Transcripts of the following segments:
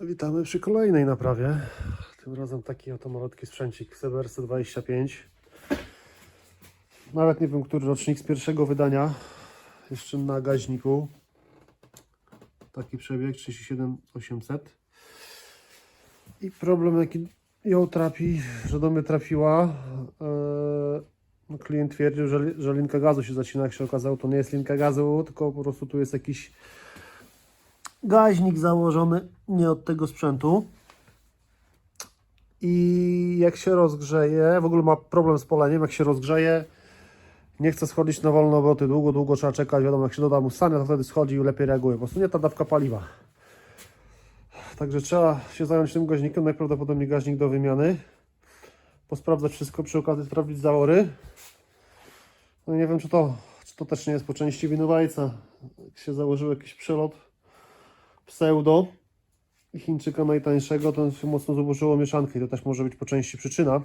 Witamy przy kolejnej naprawie. Tym razem taki oto malutki sprzęcik CBR 125. Nawet nie wiem, który rocznik z pierwszego wydania. Jeszcze na gaźniku. Taki przebieg 37800. I problem jaki ją trapi, że do mnie trafiła. Eee, no klient twierdził, że, że linka gazu się zacina. Jak się okazało, to nie jest linka gazu, tylko po prostu tu jest jakiś gaźnik założony nie od tego sprzętu. I jak się rozgrzeje, w ogóle ma problem z poleniem, jak się rozgrzeje, nie chce schodzić na wolne obroty, długo, długo trzeba czekać, wiadomo, jak się doda mu stanie, to wtedy schodzi i lepiej reaguje. Po prostu nie ta dawka paliwa. Także trzeba się zająć tym gaźnikiem, najprawdopodobniej gaźnik do wymiany. Posprawdzać wszystko, przy okazji sprawdzić zawory. No nie wiem, czy to, czy to też nie jest po części winowajca. Jak się założył jakiś przelot pseudo Chińczyka najtańszego, to się mocno zubożyło mieszankę i to też może być po części przyczyna.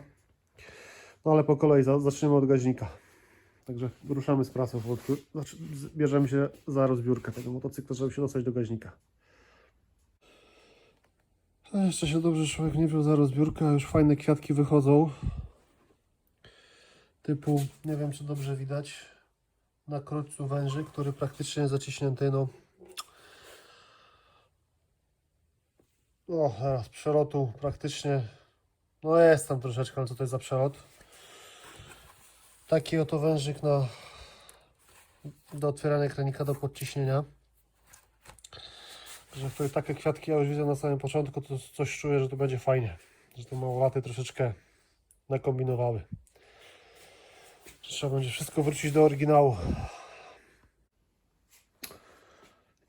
No ale po kolei za- zaczniemy od gaźnika. Także ruszamy z pracą. Znaczy, bierzemy się za rozbiórkę tego motocykla, żeby się dostać do gaźnika. A jeszcze się dobrze człowiek nie wziął za rozbiórkę, już fajne kwiatki wychodzą. Typu, nie wiem czy dobrze widać, na krótcu węży, który praktycznie jest zaciśnięty, no O, teraz przelotu praktycznie. No jest tam troszeczkę, ale co to jest za przelot? Taki oto wężyk na do otwierania kranika do podciśnienia. Że tutaj takie kwiatki ja już widzę na samym początku, to coś czuję, że to będzie fajnie. Że te małolaty troszeczkę nakombinowały. Trzeba będzie wszystko wrócić do oryginału.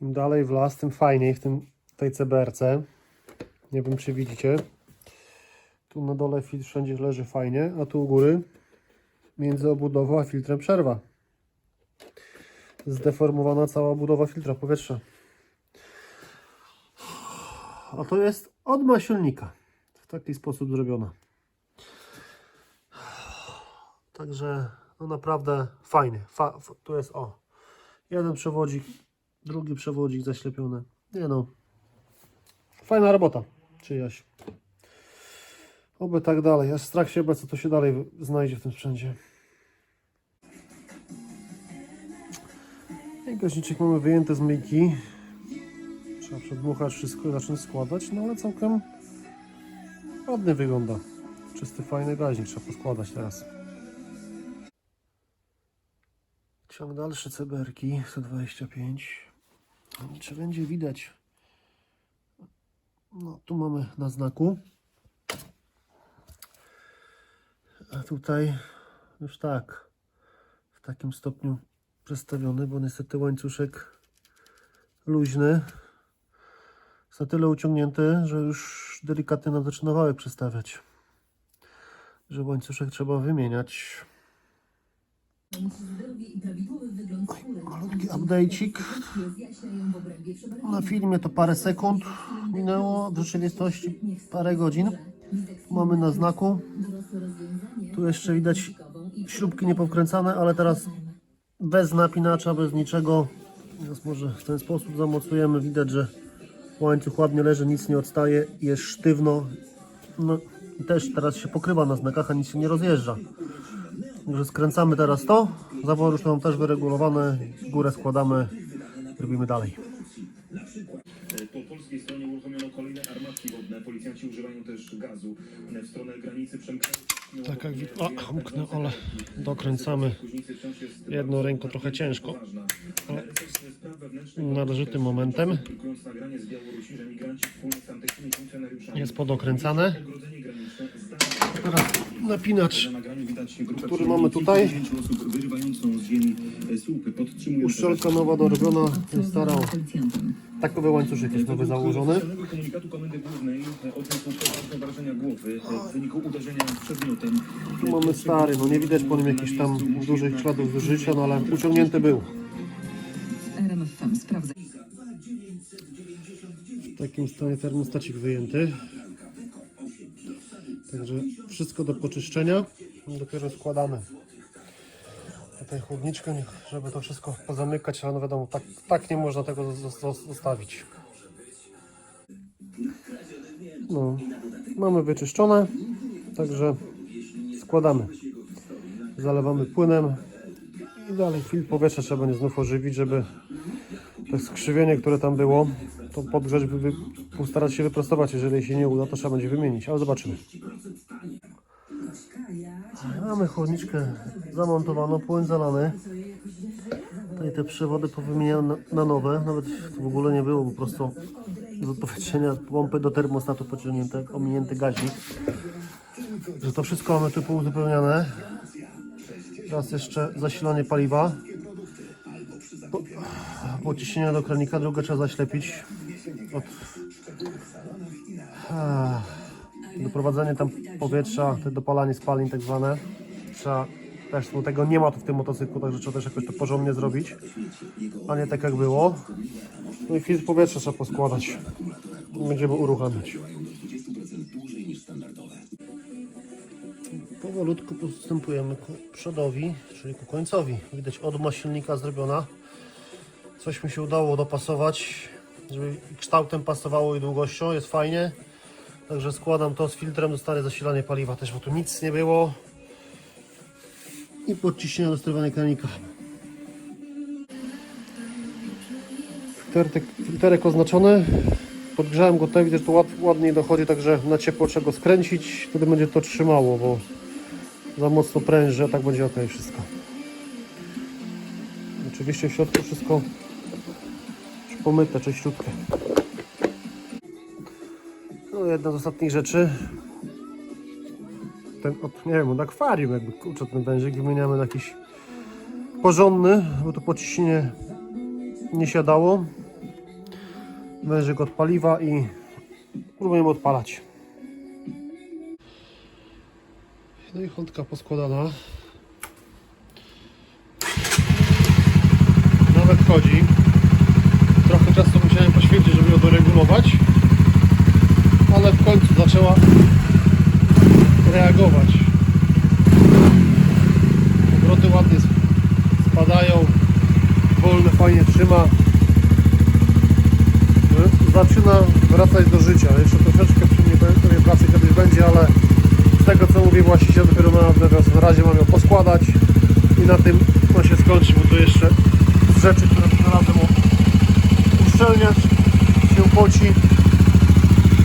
Im dalej w las, tym fajniej w tym tej CBRC. Nie wiem, czy widzicie. Tu na dole filtr wszędzie leży fajnie, a tu u góry między obudową a filtrem przerwa. Zdeformowana cała budowa filtra powietrza. A to jest odma silnika. W taki sposób zrobiona. Także no naprawdę fajnie. Fa, tu jest o. Jeden przewodzik, drugi przewodzik zaślepiony. Nie no. Fajna robota czyjaś. Oby tak dalej. Aż strach się bać, co to się dalej znajdzie w tym sprzęcie. I gaźniczek mamy wyjęte z myjki. Trzeba przedmuchać wszystko i zacząć składać, no ale całkiem ładnie wygląda. Czysty, fajny gaźnik trzeba poskładać teraz. Ciąg dalszy CBR-ki 125. Czy będzie widać? No, tu mamy na znaku. A tutaj już tak, w takim stopniu przestawiony, bo niestety łańcuszek luźny jest na tyle uciągnięty, że już delikatnie nam zaczyna wałek przestawiać. Że łańcuszek trzeba wymieniać. Malutki update'cik. Na filmie to parę sekund minęło, w rzeczywistości parę godzin. Mamy na znaku. Tu jeszcze widać śrubki niepowkręcane, ale teraz bez napinacza, bez niczego. Teraz może w ten sposób zamocujemy. Widać, że łańcuch ładnie leży, nic nie odstaje, jest sztywno. No też teraz się pokrywa na znakach, a nic się nie rozjeżdża. Także skręcamy teraz to. Zawory już mam też wyregulowane. Górę składamy, robimy dalej. Po polskiej stronie uruchomiono kolejne armatki wodne. Policjanci używają też gazu. W stronę granicy przemykają... Tak jak o, umknę, ale dokręcamy jedną ręką trochę ciężko, ale należytym momentem jest podokręcane. Teraz napinacz, który mamy tutaj. kilkudziesięciu osób wyrywającą z ziemi e, słupy, podtrzymując... uszczelka nowa dorobiona, jest stara. Takowy łańcuszek jest nowy założony. E, e. Tu mamy stary, no nie widać po nim jakichś tam dużych śladów zużycia, no ale uciągnięty był. W takim stanie termostacik wyjęty. Także wszystko do poczyszczenia. Dopiero składamy. Tutaj chłodniczkę, żeby to wszystko pozamykać, ale no wiadomo, tak, tak nie można tego zos- zos- zostawić. No, mamy wyczyszczone, także składamy. Zalewamy płynem i dalej filtr powietrza trzeba będzie znów ożywić, żeby to skrzywienie, które tam było, to podgrzać, wy, postarać się wyprostować. Jeżeli się nie uda, to trzeba będzie wymienić, ale zobaczymy. Mamy chłodniczkę zamontowaną, płyn zalany. Tutaj te przewody powymieniane na, nowe, nawet w ogóle nie było, po prostu z odpowiednienia pompy do termostatu pociągnięte, ominięty gaźnik. Że to wszystko mamy tu pouzupełniane. Teraz jeszcze zasilanie paliwa. Po, pociśnienie do kranika, drugą trzeba zaślepić. Od, a, doprowadzenie tam powietrza, te dopalanie spalin tak zwane. Trzeba też, tego nie ma tu w tym motocyklu, także trzeba też jakoś to porządnie zrobić, a nie tak jak było. No i filtr powietrza trzeba poskładać. Będziemy uruchamiać. Powolutku postępujemy ku przodowi, czyli ku końcowi. Widać odma silnika zrobiona. Coś mi się udało dopasować, żeby kształtem pasowało i długością, jest fajnie. Także składam to z filtrem, dostanę zasilanie paliwa też, bo tu nic nie było. I podciśnienie do sterowania kranika. Filterek, filterek oznaczony. Podgrzałem go tutaj, widzę, że to ład, ładniej dochodzi, także na ciepło trzeba go skręcić, wtedy będzie to trzymało, bo za mocno pręży, a tak będzie ok wszystko. Oczywiście w środku wszystko pomyte, czyściutkie. No jedna z ostatnich rzeczy. Ten, od, nie wiem, od akwarium jakby, kurczę, ten wężyk wymieniamy na jakiś porządny, bo to pociśnienie nie siadało. Wężyk od paliwa i próbujemy odpalać. No i chątka poskładana. Nawet chodzi. Trochę czasu musiałem poświęcić, żeby ją doregulować. Ale w końcu zaczęła reagować. Obroty ładnie spadają. Wolne fajnie trzyma. Zaczyna wracać do życia. Jeszcze troszeczkę przy mnie pewnie pracy kiedyś będzie, ale z tego co mówi właściciel dopiero na na razie mam ją poskładać i na tym ma się skończyć, bo tu jeszcze rzeczy, które znalazłem uszczelniać się poci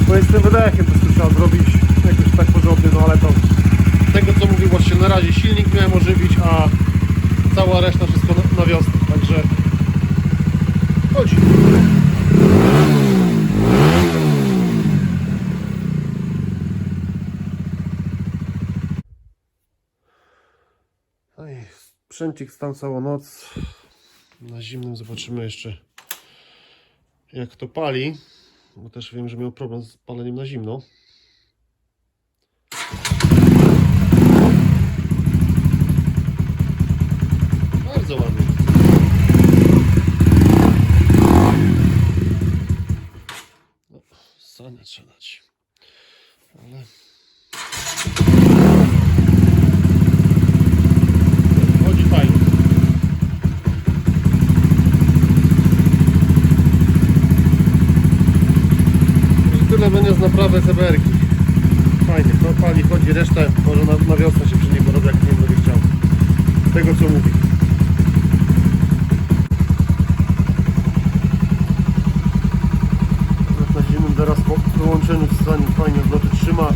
bo jest tym wydechem to trzeba zrobić porządnie, no ale to tego co mówił właśnie na razie silnik miałem ożywić, a cała reszta wszystko na, na wiosnę, także chodzi. No i sprzęcik stał całą noc. Na zimnym zobaczymy jeszcze jak to pali. Bo też wiem, że miał problem z paleniem na zimno. Bardzo ładnie. No, sania trzeba dać. Ale... Chodzi fajnie. Tyle będzie z naprawy CBR-ki. Fajnie, to pali, chodzi resztę, może na, na wiosnę się przy niej porobi, jak nie będzie chciał. Tego co mówi. Jak na zimnym teraz po wyłączeniu w stanie fajnie odloty trzyma.